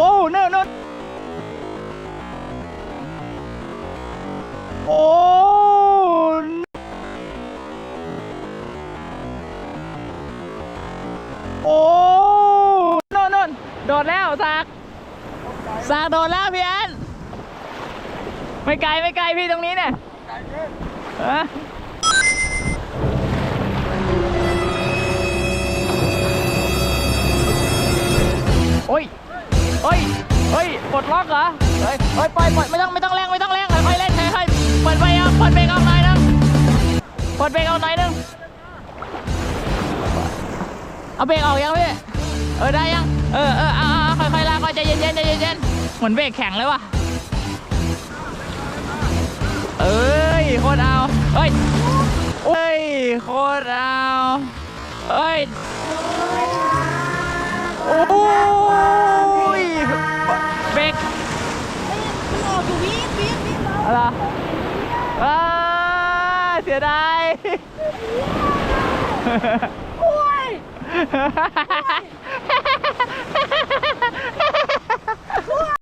โอ้เนิ่นเนิ่นโอ้โอ้น่นน่นโดดแล้วซากซากโดดแล้วพี่แอนไม่ไกลไม่ไกลพี่ตรงนี้เนี่ยเออโอ้ยโอ้ย ฮ้ยปลดล็อกเหรอ เฮ้ยเฮ้ยปล่อยปล่อยไม่ต้องไม่ต้องแรงไม่ต้องแรงค่อยๆเล่นค่อยๆเปิดไฟเอาเปิดเบรกเอาหน่อยนึงเปิดเบรกเอาหน่อยนึงเอาเบรกออกยังพี่เออได้ยัง เออเออเอาเอาเอค่อยๆลากค่อยใจเย็นๆใจเย็นๆเหมือนเบรกแข็งเลยว่ะเอ้ยโคตรเอาเฮ้ยเอ้ยโคตรเอาเอ้ยโอ้ มันออกอยู่วิ่งวิ่งวิ่งแล้วอะไรอ่าเสียดายโอ้ย